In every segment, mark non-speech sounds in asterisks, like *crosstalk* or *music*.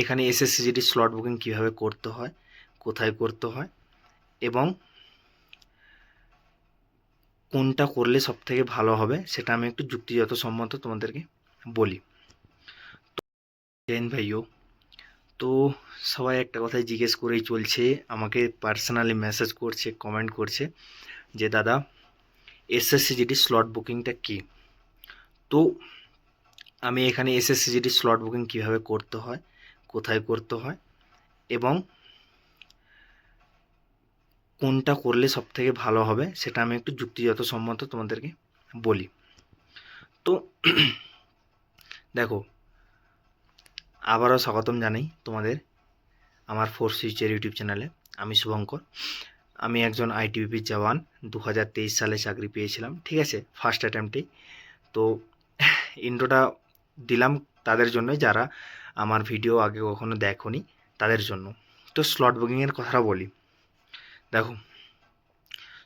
এখানে SSC GD slot booking কীভাবে করতে হয়, কোথায় করতে হয় এবং কোনটা করলে সব থেকে ভালো হবে সেটা আমি একটু যুক্তিগত সম্মত তোমাদেরকে বলি। জেন ভাইও, তো সবাই একটা কথাই জিজ্ঞেস করেই চলছে, আমাকে পার্সোনালি মেসেজ করছে কমেন্ট করছে যে, দাদা এসএসসিজিডি স্লট বুকিংটা কী? তো, আমি এখানে এসএসসিজিডি স্লট বুকিং কীভাবে করতে হয় কোথায় করতে হয় এবং কোনটা করলে সব থেকে ভালো হবে সেটা আমি একটু যুক্তিগত সম্মত তোমাদেরকে বলি। তো *clears throat* দেখো, আবারও স্বাগতম জানাই তোমাদের আমার ফোর সুইচের ইউটিউব চ্যানেলে। আমি শুভঙ্কর। আমি একজন আইটিবিপির জওয়ান। দু হাজার তেইশ সালে চাকরি পেয়েছিলাম, ঠিক আছে? ফার্স্ট অ্যাটেম্পটেই। তো ইন্ট্রোটা দিলাম তাদের জন্য যারা আমার ভিডিও আগে কখনো দেখোনি তাদের জন্য। তো স্লট বুকিংয়ের কথা বলি। দেখো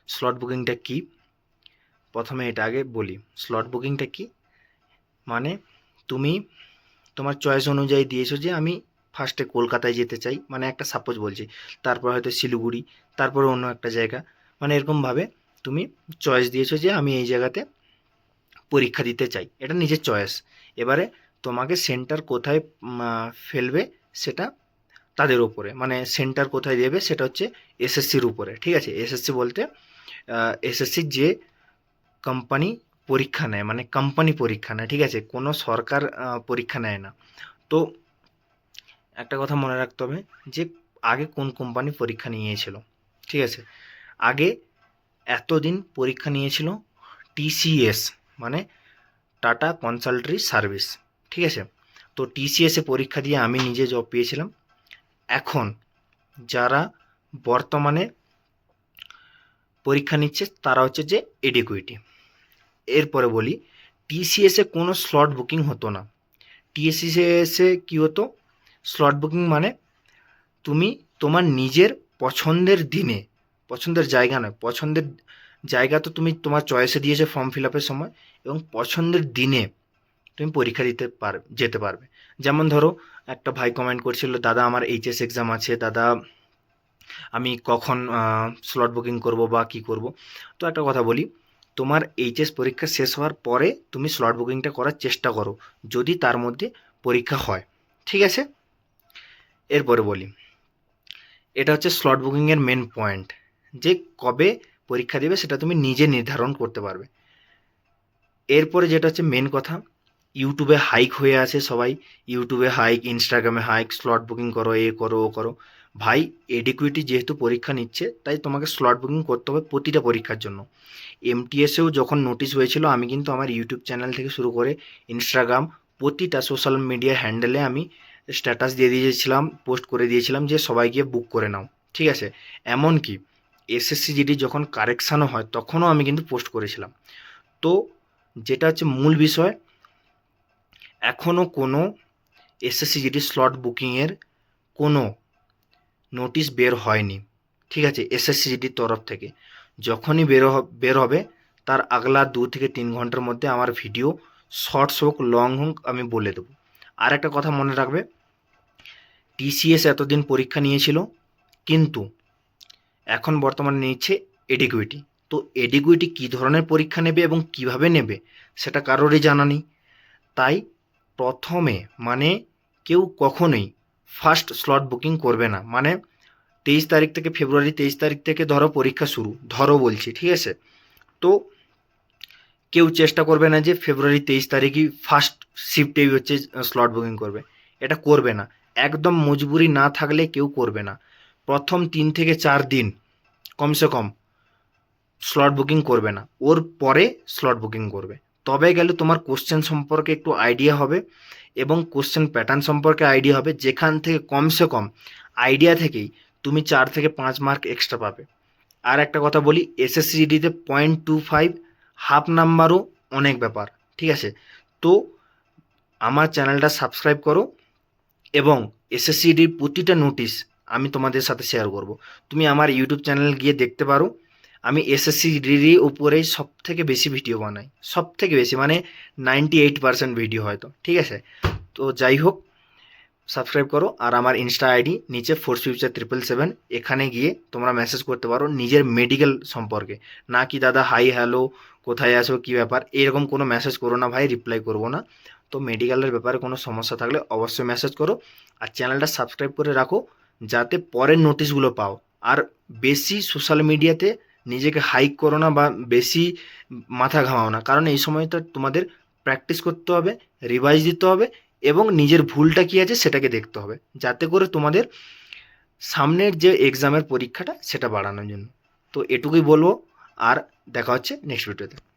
স্লট বুকিংটা কি? প্রথমে এটা আগে বলি। স্লট বুকিংটা কি? মানে তুমি তোমার চয়েস অনুযায়ী দিয়েছ যে আমি ফার্স্টে কলকাতায় যেতে চাই। মানে একটা সাপোজ বলছি, তারপর হয়তো শিলিগুড়ি, তারপর অন্য একটা জায়গা। মানে এরকমভাবে তুমি চয়েস দিয়েছ যে আমি এই জায়গাতে পরীক্ষা দিতে চাই। এটা নিজের চয়েস এবারে তোমাকে সেন্টার কোথায় ফেলবে সেটা তাদের উপরে। মানে সেন্টার কোথায় দেবে সেটা হচ্ছে এসএসসির উপরে, ঠিক আছে? এসএসসি বলতে এসএসসি যে কোম্পানি পরীক্ষা নেয় মানে কোম্পানি পরীক্ষা নেয়, ঠিক আছে? কোনো সরকার পরীক্ষা নেয় না। তো একটা কথা মনে রাখতে হবে যে আগে কোন কোম্পানি পরীক্ষা নিয়েছিল, ঠিক আছে? আগে এতদিন পরীক্ষা নিয়েছিল টিসিএস মানে টাটা কনসালটারি সার্ভিস ঠিক আছে? তো টিসিএসে পরীক্ষা দিয়ে আমি নিজে জব পেয়েছিলাম। এখন যারা বর্তমানে পরীক্ষা নিচ্ছে, তারা হচ্ছে যে এডিকুইটি এরপরে বলি টিসিএসে কোনো স্লট বুকিং হতো না। টিএসিএসে কী হতো? স্লট বুকিং মানে তুমি তোমার নিজের পছন্দের দিনে, পছন্দের জায়গা নয়, পছন্দের জায়গা তো তুমি তোমার চয়েসে দিয়েছ ফর্ম ফিল আপের সময় এবং পছন্দের দিনে তুমি পরীক্ষা দিতে পার, যেতে পারবে। যেমন ধরো, একটা ভাই কমেন্ট করছিল, দাদা, আমার এইচএস এক্সাম আছে, দাদা, আমি কখন স্লট বুকিং করব বা কি করব? তো একটা কথা বলি, তোমার এইচএস পরীক্ষা শেষ হওয়ার পরে তুমি স্লট বুকিংটা করার চেষ্টা করো, যদি তার মধ্যে পরীক্ষা হয়। ঠিক আছে? এরপরে বলি, এটা হচ্ছে স্লট বুকিংয়ের মেন পয়েন্ট যে কবে পরীক্ষা দেবে সেটা তুমি নিজে নির্ধারণ করতে পারবে। এরপরে যেটা হচ্ছে মেন কথা ইউটিউবে হাইক হয়ে আছে সবাই। ইউটিউবে হাইক ইনস্টাগ্রামে হাইক স্লট বুকিং করো, এ করো, ও করো। ভাই এডিকুইটি যেহেতু পরীক্ষা নিচ্ছে, তাই তোমাকে স্লট বুকিং করতে হবে প্রতিটা পরীক্ষার জন্য। এমটিএসেও যখন নোটিশ হয়েছিল, আমি কিন্তু আমার ইউটিউব চ্যানেল থেকে শুরু করে ইনস্টাগ্রাম প্রতিটা সোশ্যাল মিডিয়া হ্যান্ডেলে আমি স্ট্যাটাস দিয়ে দিয়েছিলাম পোস্ট করে দিয়েছিলাম যে সবাই গিয়ে বুক করে নাও। ঠিক আছে? এমনকি এসএসসি জিডি যখন কারেকশানও হয়, তখনও আমি কিন্তু পোস্ট করেছিলাম। তো যেটা হচ্ছে মূল বিষয় এখনও কোনো এসএসসি জিডি স্লট বুকিংয়ের কোনো নোটিশ বের হয়নি। ঠিক আছে এসএসসি জিডির তরফ থেকে। যখনই বের বের হবে, তার আগলা দু থেকে তিন ঘণ্টার মধ্যে আমার ভিডিও শর্টস হোক লং হোক আমি বলে দেবো। আর একটা কথা মনে রাখবে টিসিএস এতদিন পরীক্ষা নিয়েছিল, কিন্তু এখন বর্তমানে নিচ্ছে এডিকুইটি তো এডিকুইটি কী ধরনের পরীক্ষা নেবে এবং কীভাবে নেবে, সেটা কারোরই জানা নেই। তাই প্রথমে মানে কেউ কখনোই ফার্স্ট স্লট বুকিং করবে না। মানে তেইশ তারিখ থেকে ফেব্রুয়ারি তেইশ তারিখ থেকে ধরো পরীক্ষা শুরু, ধরো বলছি, ঠিক আছে? তো কেউ চেষ্টা করবে না যে ফেব্রুয়ারি তেইশ তারিখই ফার্স্ট শিফটেই হচ্ছে স্লট বুকিং করবে। এটা করবে না। একদম মজবুরি না থাকলে কেউ করবে না। প্রথম তিন থেকে চার দিন কমসে কম স্লট বুকিং করবে না। ওর পরে স্লট বুকিং করবে। তবে গেলে তোমার কোশ্চেন সম্পর্কে একটু আইডিয়া হবে এবং কোশ্চেন প্যাটার্ন সম্পর্কে আইডিয়া হবে। যেখান থেকে কমসে কম আইডিয়া থেকেই তুমি চার থেকে পাঁচ মার্ক এক্সট্রা পাবে। আর একটা কথা বলি এসএসসিডিতে পয়েন্ট টু ফাইভ হাফ নাম্বারও অনেক ব্যাপার, ঠিক আছে? তো আমার চ্যানেলটা সাবস্ক্রাইব করো এবং এসএসসিডির প্রতিটা নোটিশ আমি তোমাদের সাথে শেয়ার করব। তুমি আমার ইউটিউব চ্যানেল গিয়ে দেখতে পারো। আমি এসএসসি এসএসসিডির উপরেই সব থেকে বেশি ভিডিও বানাই। সব থেকে বেশি মানে নাইনটি এইট পার্সেন্ট ভিডিও হয়তো, ঠিক আছে? তো যাই হোক সাবস্ক্রাইব করো আর আমার ইনস্টা আইডি নিচে ফোর ফিউচার ট্রিপল সেভেন এখানে গিয়ে তোমরা মেসেজ করতে পারো নিজের মেডিকেল সম্পর্কে। না কি দাদা হাই হ্যালো কোথায় আছো, কী ব্যাপার? এরকম কোনো মেসেজ করো না ভাই রিপ্লাই করব না। তো মেডিকেলের ব্যাপারে কোনো সমস্যা থাকলে অবশ্যই মেসেজ করো আর চ্যানেলটা সাবস্ক্রাইব করে রাখো, যাতে পরের নোটিশগুলো পাও। আর বেশি সোশ্যাল মিডিয়াতে নিজেকে হাইক করো না বা বেশি মাথা ঘামাও না। কারণ এই সময়টা তোমাদের প্র্যাকটিস করতে হবে রিভাইজ দিতে হবে এবং নিজের ভুলটা কী আছে সেটাকে দেখতে হবে। যাতে করে তোমাদের সামনের যে এক্সামের পরীক্ষাটা সেটা বাড়ানোর জন্য। তো এটুকুই বলব। আর দেখা হচ্ছে নেক্সট ভিডিওতে